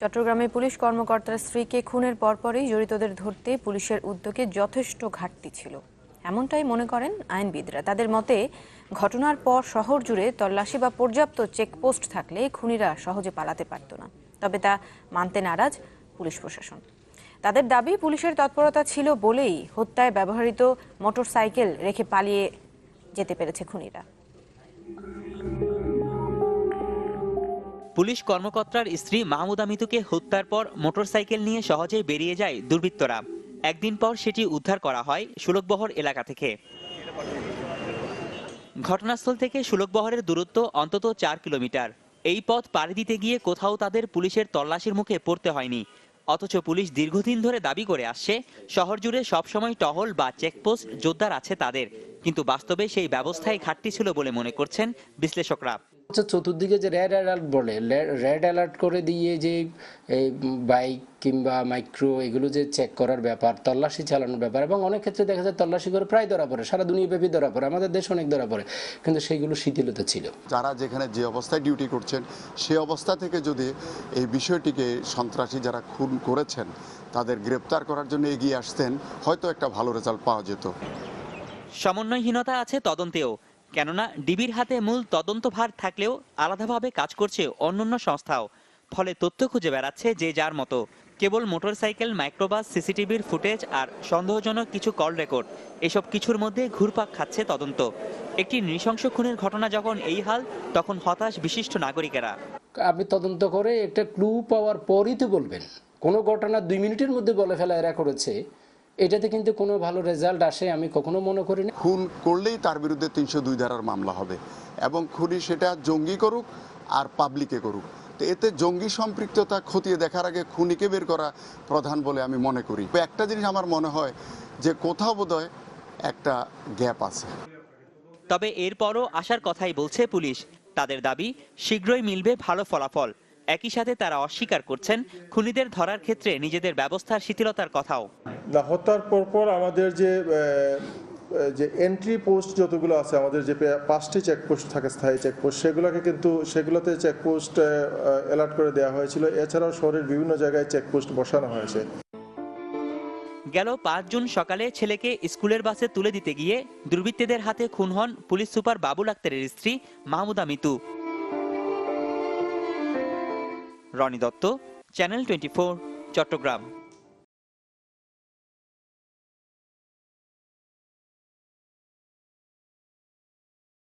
চট্টগ্রামে পুলিশ কর্মকর্তার স্ত্রীকে খুনের পরপরই জড়িতদের ধরতে পুলিশের উদ্যোগে যথেষ্ট ঘাটতি ছিল। এমনটাই মনে করেন আইনবিদরা। তাদের মতে, ঘটনার পর শহর জুড়ে তল্লাশি বা পর্যাপ্ত চেকপোস্ট থাকলে খুনিরা সহজে পালাতে পারত না। তবে তা মানতে নারাজ পুলিশ প্রশাসন। তাদের দাবি, পুলিশের তৎপরতা ছিল বলেই হত্যায় ব্যবহৃত মোটরসাইকেল রেখে পালিয়ে যেতে পেরেছে খুনিরা। পুলিশ কর্মকর্তার স্ত্রী মাহমুদা মিতুকে হত্যার পর মোটরসাইকেল নিয়ে সহজেই বেরিয়ে যায় দুর্বৃত্তরা। একদিন পর সেটি উদ্ধার করা হয় সুলকবহর এলাকা থেকে। ঘটনাস্থল থেকে সুলকবহরের দূরত্ব অন্তত চার কিলোমিটার। এই পথ পাড়ি দিতে গিয়ে কোথাও তাদের পুলিশের তল্লাশির মুখে পড়তে হয়নি। অথচ পুলিশ দীর্ঘদিন ধরে দাবি করে আসছে, শহর জুড়ে সবসময় টহল বা চেকপোস্ট জোরদার আছে তাদের। কিন্তু বাস্তবে সেই ব্যবস্থায় ঘাটতি ছিল বলে মনে করছেন বিশ্লেষকরা। হচ্ছে চতুর্দিকে যে রেড অ্যালার্ট বলে রেড অ্যালার্ট করে দিয়ে যে এই বাইক কিংবা মাইক্রো এগুলো যে চেক করার ব্যাপার তল্লাশি চালানোর ব্যাপার এবং অনেক ক্ষেত্রে দেখা যায় তল্লাশি করে প্রায় ধরা পড়ে সারা দুনিয়াব্যাপী ধরা পড়ে আমাদের দেশ অনেক ধরা পড়ে কিন্তু সেইগুলো শিথিলতা ছিল। যারা যেখানে যে অবস্থায় ডিউটি করছেন সে অবস্থা থেকে যদি এই বিষয়টিকে সন্ত্রাসী যারা খুন করেছেন তাদের গ্রেপ্তার করার জন্য এগিয়ে আসতেন হয়তো একটা ভালো রেজাল্ট পাওয়া যেত। সমন্বয়হীনতা আছে তদন্তেও কেননা ডিবির হাতে মূল তদন্তভার থাকলেও আলাদাভাবে কাজ করছে অন্যান্য সংস্থাও। ফলে তথ্য খুঁজে বেড়াচ্ছে যে যার মতো। কেবল মোটরসাইকেল, মাইক্রোবাস, সিসিটিভির ফুটেজ আর সন্দেহজনক কিছু কল রেকর্ড। এসব কিছুর মধ্যে ঘুরপাক খাচ্ছে তদন্ত। একটি নৃশংস খুনের ঘটনা যখন এই হাল, তখন হতাশ বিশিষ্ট নাগরিকেরা। আপনি তদন্ত করে একটা ক্লু পাওয়ার পরই তো বলবেন। কোনো ঘটনা দুই মিনিটের মধ্যে বলে ফেলা এরা করেছে। এটাতে কিন্তু কোনো ভালো রেজাল্ট আসে আমি কখনো মনে করি না খুন করলেই তার বিরুদ্ধে তিনশো দুই ধারার মামলা হবে এবং খুনি সেটা জঙ্গি করুক আর পাবলিকে করুক। তো এতে জঙ্গি সম্পৃক্ততা খতিয়ে দেখার আগে খুনিকে বের করা প্রধান বলে আমি মনে করি। একটা জিনিস আমার মনে হয় যে কোথাও বোধহয় একটা গ্যাপ আছে। তবে এরপরও আসার কথাই বলছে পুলিশ। তাদের দাবি শীঘ্রই মিলবে ভালো ফলাফল। একই সাথে তারা অস্বীকার করছেন খুনিদের ধরার ক্ষেত্রে নিজেদের ব্যবস্থার শিথিলতার কথাও। না হত্যার পর পর আমাদের যে যে এন্ট্রি পোস্ট যতগুলো আছে আমাদের যে পাঁচটি চেকপোস্ট থাকে স্থায়ী চেকপোস্ট সেগুলোকে কিন্তু সেগুলোতে চেকপোস্ট অ্যালার্ট করে দেওয়া হয়েছিল। এছাড়াও শহরের বিভিন্ন জায়গায় চেকপোস্ট বসানো হয়েছে। গেল পাঁচ জুন সকালে ছেলেকে স্কুলের বাসে তুলে দিতে গিয়ে দুর্বৃত্তদের হাতে খুন হন পুলিশ সুপার বাবুল আক্তারের স্ত্রী Mahmuda Mitu. Roni Dutta channel twenty Chattogram.